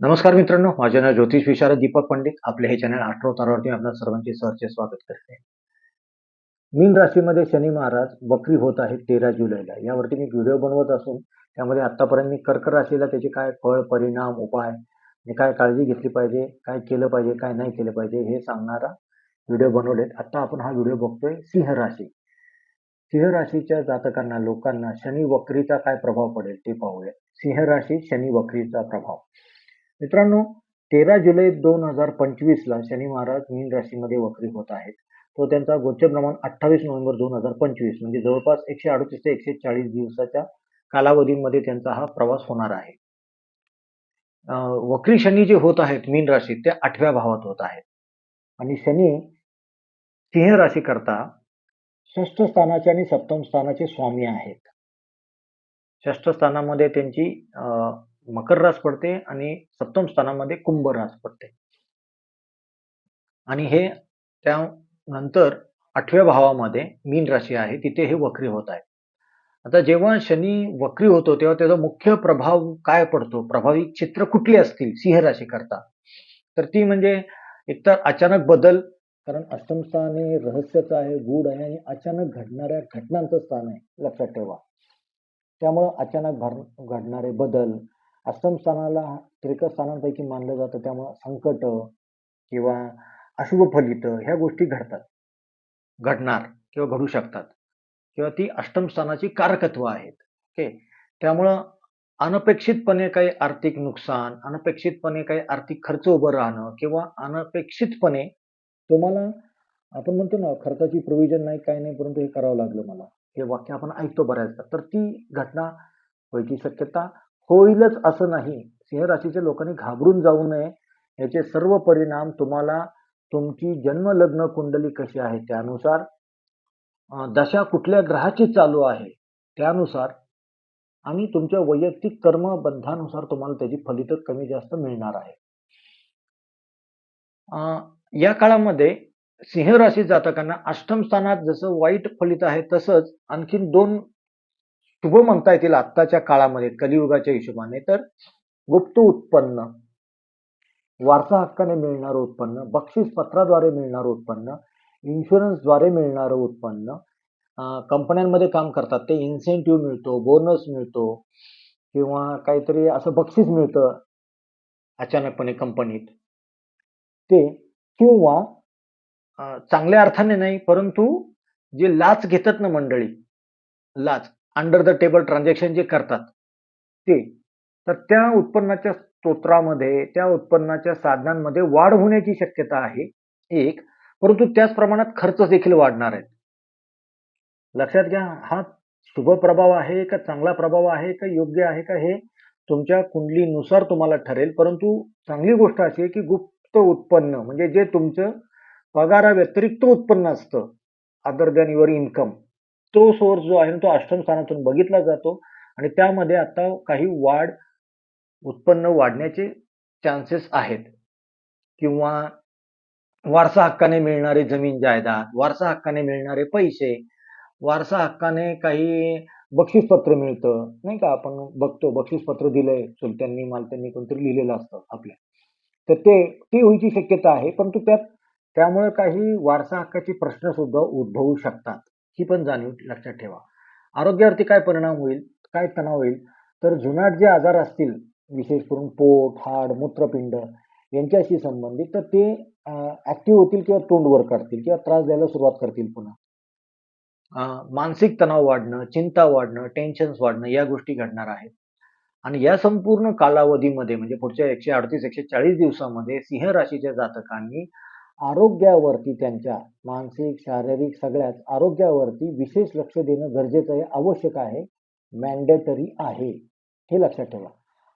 नमस्कार मित्रांनो माझे नाव ज्योतिष विशारद दीपक पंडित. आपले हे चॅनल आठरो तारावरती आपल्या सर्वांचे सहर्ष स्वागत करते. मीन राशीमध्ये शनी महाराज वक्री होत आहेत तेरा जुलैला. यावरती मी व्हिडिओ बनवत असून त्यामध्ये आतापर्यंत मी कर्क राशीला त्याचे काय फळ परिणाम उपाय आणि काय काळजी घेतली पाहिजे काय केलं पाहिजे काय नाही केलं पाहिजे हे सांगणारा व्हिडिओ बनवलेत. आता आपण हा व्हिडिओ बघतोय सिंह राशी. सिंह राशीच्या जातकांना लोकांना शनी वक्रीचा काय प्रभाव पडेल ते पाहूया. सिंह राशी शनी वक्रीचा प्रभाव. मित्रांनो तेरा जुलै दोन हजार पंचवीसला शनी महाराज मीन राशीमध्ये वक्री होत आहेत. तो त्यांचा गोचर प्रमाण अठ्ठावीस नोव्हेंबर दोन हजार पंचवीस म्हणजे जवळपास एकशे अडतीस ते एकशे चाळीस दिवसाच्या कालावधीमध्ये त्यांचा हा प्रवास होणार आहे. वक्री शनी जे होत आहेत मीन राशीत ते आठव्या भावात होत आहेत. आणि शनी सिंह राशी करता षष्ठ स्थानाचे आणि सप्तम स्थानाचे स्वामी आहेत. षष्ठ स्थानामध्ये त्यांची मकर रास पडते आणि सप्तम स्थानामध्ये कुंभ रास पडते. आणि हे त्यानंतर आठव्या भावामध्ये मीन राशी आहे तिथे हे वक्री होत आहे. आता जेव्हा शनी वक्री होतो तेव्हा त्याचा मुख्य प्रभाव काय पडतो? प्रभावी चित्र कुठली असतील? सिंह राशी करता तर ती म्हणजे एकतर अचानक बदल कारण अष्टम स्थान हे रहस्याचं आहे गूढ आहे आणि अचानक घडणाऱ्या घटनांचं स्थान आहे. लक्षात ठेवा. त्यामुळं अचानक भर घडणारे बदल अष्टम स्थानाला त्रिक स्थानांपैकी मानलं जातं. त्यामुळं संकट किंवा अशुभ फलित ह्या गोष्टी घडतात. घडणार किंवा घडू शकतात. किंवा ती अष्टम स्थानाची कारकत्व आहेत. ओके? त्यामुळं अनपेक्षितपणे काही आर्थिक नुकसान अनपेक्षितपणे काही आर्थिक खर्च उभं राहणं किंवा अनपेक्षितपणे तुम्हाला आपण म्हणतो ना खर्चाची प्रोव्हिजन नाही काय नाही परंतु हे करावं लागलं मला. हे वाक्य आपण ऐकतो बऱ्याचदा. तर ती घटना व्हायची शक्यता होईलच असं नाही. सिंह राशीच्या लोकांनी घाबरून जाऊ नये. याचे सर्व परिणाम तुम्हाला तुमची जन्म लग्न कुंडली कशी आहे त्यानुसार दशा कुठल्या ग्रहाची चालू आहे त्यानुसार आणि तुमच्या वैयक्तिक कर्मबंधानुसार तुम्हाला त्याची फलित कमी जास्त मिळणार आहे. या काळामध्ये सिंह राशी जातकांना अष्टम स्थानात जसं वाईट फलित आहे तसंच आणखीन दोन शुभ म्हणता येतील आत्ताच्या काळामध्ये कलियुगाच्या हिशोबाने. तर गुप्त उत्पन्न वारसा हक्काने मिळणारं उत्पन्न बक्षीस पत्राद्वारे मिळणारं उत्पन्न इन्शुरन्सद्वारे मिळणारं उत्पन्न कंपन्यांमध्ये काम करतात. ते इन्सेंटिव्ह मिळतो बोनस मिळतो किंवा काहीतरी असं बक्षीस मिळतं अचानकपणे कंपनीत. ते किंवा चांगल्या अर्थाने नाही परंतु जे लाच घेतात ना मंडळी लाच अंडर द टेबल ट्रान्झॅक्शन जे करतात. ते. तर त्या उत्पन्नाच्या स्तोत्रामध्ये त्या उत्पन्नाच्या साधनांमध्ये वाढ होण्याची शक्यता आहे एक. परंतु त्याच प्रमाणात खर्च देखील वाढणार आहेत. लक्षात घ्या हा शुभ प्रभाव आहे का चांगला प्रभाव आहे का योग्य आहे का हे तुमच्या कुंडलीनुसार तुम्हाला ठरेल. परंतु चांगली गोष्ट अशी आहे की गुप्त उत्पन्न म्हणजे जे तुमचं पगारा व्यतिरिक्त उत्पन्न असतं अदर दॅन युअर इन्कम तो सोर्स जो आहे ना तो अष्टम स्थानातून बघितला जातो. आणि त्यामध्ये आता काही वाढ उत्पन्न वाढण्याचे चान्सेस आहेत. किंवा वारसा हक्काने मिळणारे जमीन जायदाद वारसा हक्काने मिळणारे पैसे वारसा हक्काने काही बक्षीसपत्र मिळतं. नाही का? आपण बघतो बक्षीसपत्र दिलंय चुलत्यांनी मालत्यांनी कोणतरी लिहिलेलं असतं आपल्या. तर ते ती होईची शक्यता आहे परंतु त्यात त्यामुळे काही वारसा हक्काचे प्रश्न सुद्धा उद्भवू शकतात. ही पण जाणीव लक्षात ठेवा. आरोग्यावरती काय परिणाम होईल काय तणाव होईल? तर जुनाट जे आजार असतील विशेष करून पोट हाड मूत्रपिंड यांच्याशी संबंधित तर ते ऍक्टिव्ह होतील किंवा तोंड वर काढतील किंवा त्रास द्यायला सुरुवात करतील पुन्हा. मानसिक तणाव वाढणं चिंता वाढणं टेन्शन्स वाढणं या गोष्टी घडणार आहेत. आणि या संपूर्ण कालावधीमध्ये म्हणजे पुढच्या एकशे अडतीस एकशे चाळीस दिवसामध्ये सिंह राशीच्या जातकांनी आरोग्यावरती त्यांच्या मानसिक शारीरिक सगळ्याच आरोग्यावरती विशेष लक्ष देणं गरजेचं आहे आवश्यक आहे मॅन्डेटरी आहे. हे लक्षात ठेवा.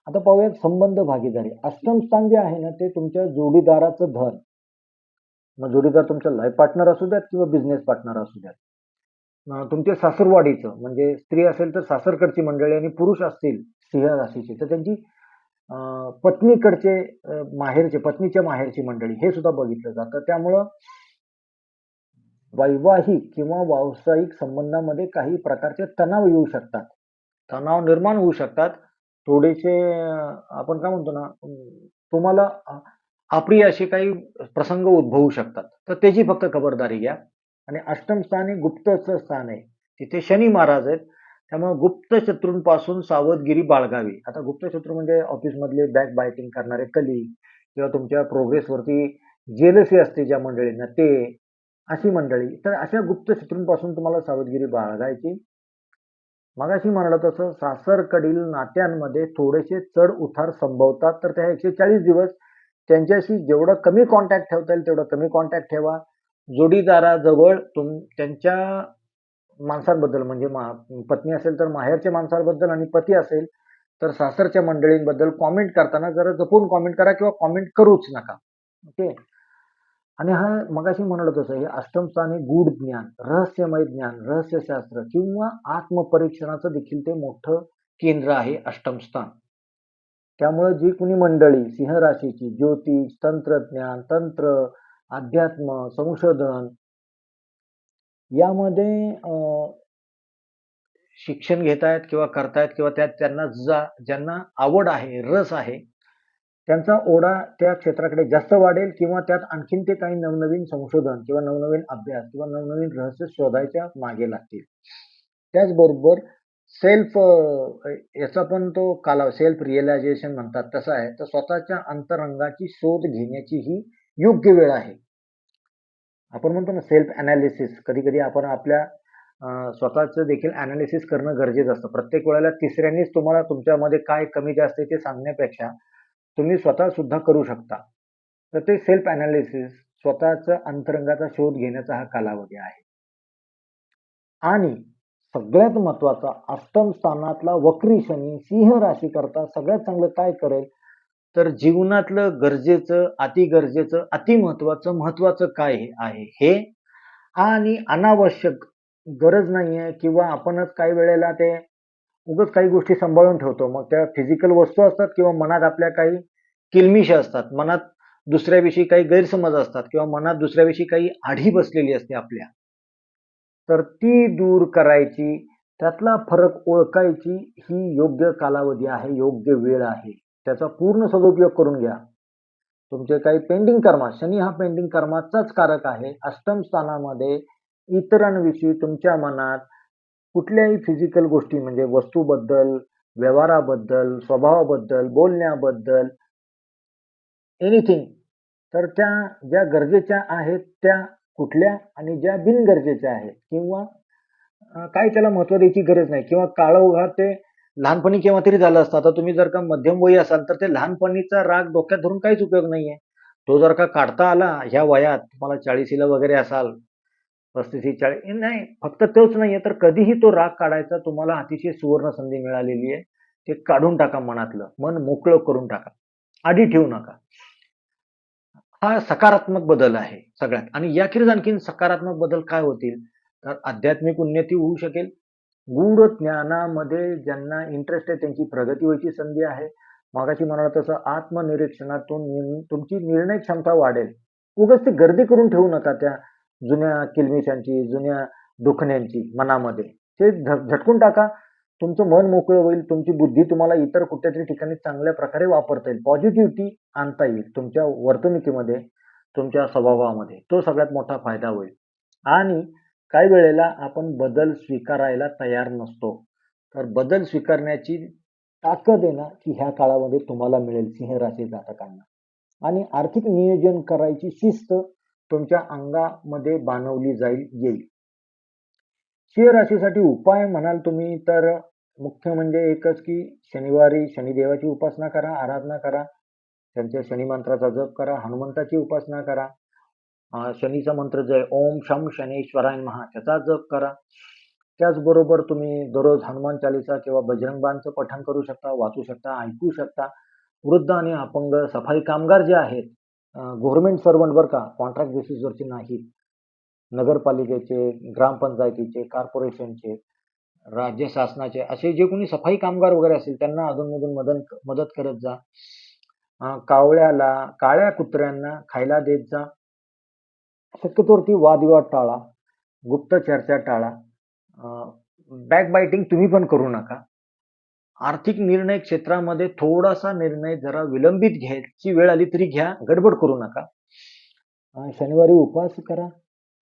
आता पाहूयात संबंध भागीदारी. अष्टम स्थान जे आहे ना ते तुमच्या जोडीदाराचं धन. मग जोडीदार तुमचा लाईफ पार्टनर असू द्यात किंवा बिझनेस पार्टनर असू द्यात. तुमच्या सासरवाडीचं म्हणजे स्त्री असेल तर सासरकडची मंडळी आणि पुरुष असतील सिंह राशीचे तर त्यांची पत्नीकडचे माहेरचे पत्नीच्या माहेरची मंडळी हे सुद्धा बघितलं जातं त्यामुळं वैवाहिक किंवा व्यावसायिक संबंधामध्ये काही प्रकारचे तणाव येऊ शकतात तणाव निर्माण होऊ शकतात थोडेसे आपण काय म्हणतो ना तुम्हाला आपली अप्रिय असे काही प्रसंग उद्भवू शकतात. तर त्याची फक्त खबरदारी घ्या आणि अष्टम स्थान हे गुप्तचं स्थान आहे. तिथे शनी महाराज आहेत. त्यामुळे गुप्त शत्रूंपासून सावधगिरी बाळगावी. आता गुप्त शत्रू म्हणजे ऑफिसमधले बॅक बायटिंग करणारे कली किंवा तुमच्या प्रोग्रेसवरती जेलसी असते ज्या मंडळींना ते, अशी मंडळी. तर अशा गुप्त शत्रूंपासून तुम्हाला सावधगिरी बाळगायची. मगाशी म्हणालो तसं सासरकडील नात्यांमध्ये थोडेसे चढ-उतार संभवतात. तर त्या 140 दिवस त्यांच्याशी जेवढं कमी कॉन्टॅक्ट ठेवता येईल तेवढं कमी कॉन्टॅक्ट ठेवा. जोडीदाराजवळ तुम त्यांच्या माणसांबद्दल म्हणजे मा पत्नी असेल तर माहेरच्या माणसांबद्दल आणि पती असेल तर सासरच्या मंडळींबद्दल कॉमेंट करताना जरा जपून कॉमेंट करा किंवा कॉमेंट करूच नका. ओके. आणि हा मगाशी म्हणलं तसं हे अष्टमस्थान हे गूढ ज्ञान, रहस्यमय ज्ञान, रहस्यशास्त्र किंवा आत्मपरीक्षणाचं देखील ते मोठं केंद्र आहे अष्टमस्थान त्यामुळे जी कुणी मंडळी सिंह राशीची ज्योतिष, तंत्रज्ञान, तंत्र, अध्यात्म, संशोधन यामध्ये अ, शिक्षण घेतायत किंवा करतायत किंवा त्यात त्यांना जा ज्यांना आवड आहे, रस आहे, त्यांचा ओढा त्या क्षेत्राकडे जास्त वाढेल किंवा त्यात आणखीन ते काही नवनवीन संशोधन किंवा नवनवीन अभ्यास किंवा नवनवीन रहस्य शोधायच्या मागे लागतील. त्याचबरोबर सेल्फ अ, याचा पण तो कालाव सेल्फ रिअलायझेशन म्हणतात तसा आहे. तर स्वतःच्या अंतरंगाची शोध घेण्याची ही योग्य वेळ आहे. आपण म्हणतो ना सेल्फ अनालिसिस कधी-कधी आपण आपल्या स्वतःचं देखील अनालिसिस करणं गरजेचं असतं. प्रत्येक वेळेला तिसऱ्यांनीच तुम्हाला तुमच्यामध्ये काय कमी-जास्त आहे ते सांगण्यापेक्षा तुम्ही स्वतः सुद्धा करू शकता. तर ते सेल्फ अनालिसिस स्वतःच्या अंतरंगाचा शोध घेण्याचा हा कालावधी आहे. आणि सगळ्यात महत्त्वाचा अष्टम स्थानातला वक्री शनी सिंह राशीकरता सगळ्यात चांगलं काय करेल, तर जीवनातलं गरजेचं, अति गरजेचं, अति महत्वाचं महत्त्वाचं काय हे आहे हे आणि अनावश्यक गरज नाहीये किंवा आपणच काही वेळेला ते उगाच काही गोष्टी सांभाळून ठेवतो. मग त्या फिजिकल वस्तू असतात किंवा मनात आपल्या काही किलमिश असतात. मनात दुसऱ्याविषयी काही गैरसमज असतात किंवा मनात दुसऱ्याविषयी काही आढी बसलेली असते आपल्या. तर ती दूर करायची, त्यातला फरक ओळखायची ही योग्य कालावधी आहे, योग्य वेळ आहे. त्याचा पूर्ण सदुपयोग करून घ्या. तुमचे काही पेंडिंग कर्मा शनी हा पेंडिंग कर्माचाच कारक आहे. अष्टम स्थानामध्ये इतरांविषयी तुमच्या मनात कुठल्याही फिजिकल गोष्टी म्हणजे वस्तूबद्दल, व्यवहाराबद्दल, स्वभावाबद्दल, बोलण्याबद्दल एनिथिंग तर त्या ज्या गरजेच्या आहेत त्या कुठल्या आणि ज्या बिनगरजेच्या आहेत किंवा काय काही त्याला महत्त्व द्यायची गरज नाही किंवा काळोघा ते लहानपणी केव्हा तरी झालं असतं. आता तुम्ही जर का मध्यम वयी असाल तर ते लहानपणीचा राग डोक्यात धरून काहीच उपयोग नाहीये. तो जर का काढता आला ह्या वयात तुम्हाला 40शीला वगैरे असाल 35-40 नाही फक्त तोच नाहीये तर कधीही तो राग काढायचा तुम्हाला अतिशय सुवर्ण संधी मिळालेली आहे. ते काढून टाका मनातलं. मन मोकळं करून टाका. आधी ठेवू नका. हा सकारात्मक बदल आहे सगळ्यात आणि याखेरीज आणखीन सकारात्मक बदल काय होतील? तर आध्यात्मिक उन्नती होऊ शकेल. गूढ ज्ञानामध्ये ज्यांना इंटरेस्ट आहे त्यांची प्रगती व्हायची संधी आहे. मागाशी म्हणाला तसं आत्मनिरीक्षणातून तुमची निर्णय क्षमता वाढेल. उगाच ती गर्दी करून ठेवू नका त्या जुन्या किलमिशांची, जुन्या दुखण्यांची मनामध्ये. ते झटकून टाका. तुमचं मन मोकळं होईल. तुमची बुद्धी तुम्हाला इतर कुठल्यातरी ठिकाणी चांगल्या प्रकारे वापरता येईल. पॉझिटिव्हिटी आणता येईल तुमच्या वर्तणुकीमध्ये, तुमच्या स्वभावामध्ये. तो सगळ्यात मोठा फायदा होईल. आणि काही वेळेला आपण बदल स्वीकारायला तयार नसतो. तर बदल स्वीकारण्याची ताकद आहे ना, की ह्या काळामध्ये तुम्हाला मिळेल सिंह राशी जातकांना. आणि आर्थिक नियोजन करायची शिस्त तुमच्या अंगामध्ये बांधवली जाईल येईल. सिंह राशीसाठी उपाय म्हणाल तुम्ही तर मुख्य म्हणजे एकच की शनिवारी शनिदेवाची उपासना करा, आराधना करा. त्यांच्या शनिमंत्राचा जप करा, हनुमंताची उपासना करा. शनीचा मंत्र जय आहे ओम शम शनेश्वराय महा त्याचा जप करा. त्याचबरोबर तुम्ही दररोज हनुमान चालीसा किंवा बजरंग बाणचं पठण करू शकता, वाचू शकता, ऐकू शकता. वृद्ध आणि अपंग सफाई कामगार जे आहेत गव्हर्नमेंट सर्वंट बर का, कॉन्ट्रॅक्ट बेसिसवरचे नाहीत. नगरपालिकेचे, ग्रामपंचायतीचे, कॉर्पोरेशनचे, राज्य शासनाचे असे जे कोणी सफाई कामगार वगैरे असतील त्यांना अधूनमधून मदत मदत करत जा. कावळ्याला, काळ्या कुत्र्यांना खायला देत जा. शक्यतोवर वादविवाद टाळा. गुप्त चर्चा टाळा. बॅकबायटिंग तुम्ही पण करू नका. आर्थिक निर्णय क्षेत्रामध्ये थोडासा निर्णय जरा विलंबित घ्यायची वेळ आली तरी घ्या गडबड करू नका शनिवारी उपवास करा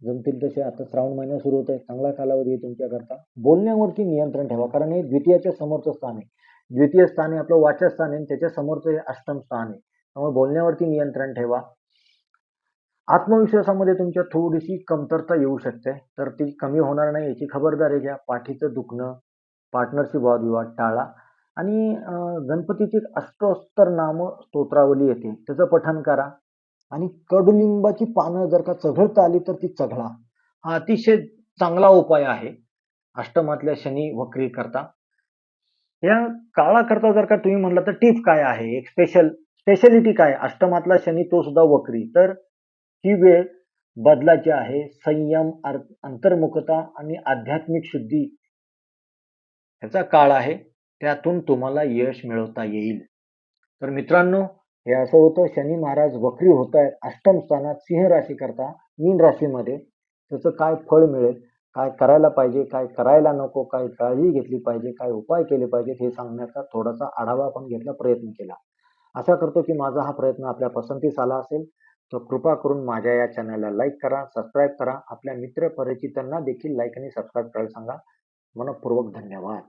जमतील तसे आता श्रावण महिना सुरू होत आहे चांगला कालावधी आहे तुमच्याकरता बोलण्यावरती नियंत्रण ठेवा कारण हे द्वितीयाच्या समोरचं स्थान आहे द्वितीय स्थान आहे आपलं वाचस्थान आहे आणि त्याच्या समोरचं हे अष्टम स्थान आहे त्यामुळे बोलण्यावरती नियंत्रण ठेवा आत्मविश्वासामध्ये तुमच्या थोडीशी कमतरता येऊ शकते. तर ती कमी होणार नाही याची खबरदारी घ्या. पाठीचं दुखणं पार्टनरशी वादविवाद टाळा. आणि गणपतीची अष्टोत्तर नाम स्तोत्रावली येते. त्याचं पठण करा. आणि कडुलिंबाची पानं जर का चघळता आली तर ती चघळा. हा अतिशय चांगला उपाय आहे. अष्टमातल्या शनी वक्री करता. या काळाकरता जर का तुम्ही म्हणला तर टिप काय आहे? एक स्पेशल स्पेशालिटी काय? अष्टमातला शनी तो सुद्धा वक्री. तर ही वेळ बदलाची आहे. संयम अंतर्मुखता आणि आध्यात्मिक शुद्धी ह्याचा काळ आहे. त्यातून तुम्हाला यश मिळवता येईल. तर मित्रांनो हे असं होतं. शनी महाराज वक्री होत आहेत. अष्टम स्थानात सिंह राशी करता मीन राशीमध्ये. त्याचं काय फळ मिळेल? काय करायला पाहिजे? काय करायला नको? काय काळजी घेतली पाहिजे? काय उपाय केले पाहिजेत? हे सांगण्याचा थोडासा आढावा आपण घेतला प्रयत्न केला. आशा करतो की माझा हा प्रयत्न आपल्या पसंतीस आला असेल. तर कृपा करून माझ्या या चॅनलला लाईक करा सबस्क्राईब करा. आपल्या मित्र परिचितांना देखील लाईक आणि सबस्क्राईब करायला सांगा. मनपूर्वक धन्यवाद.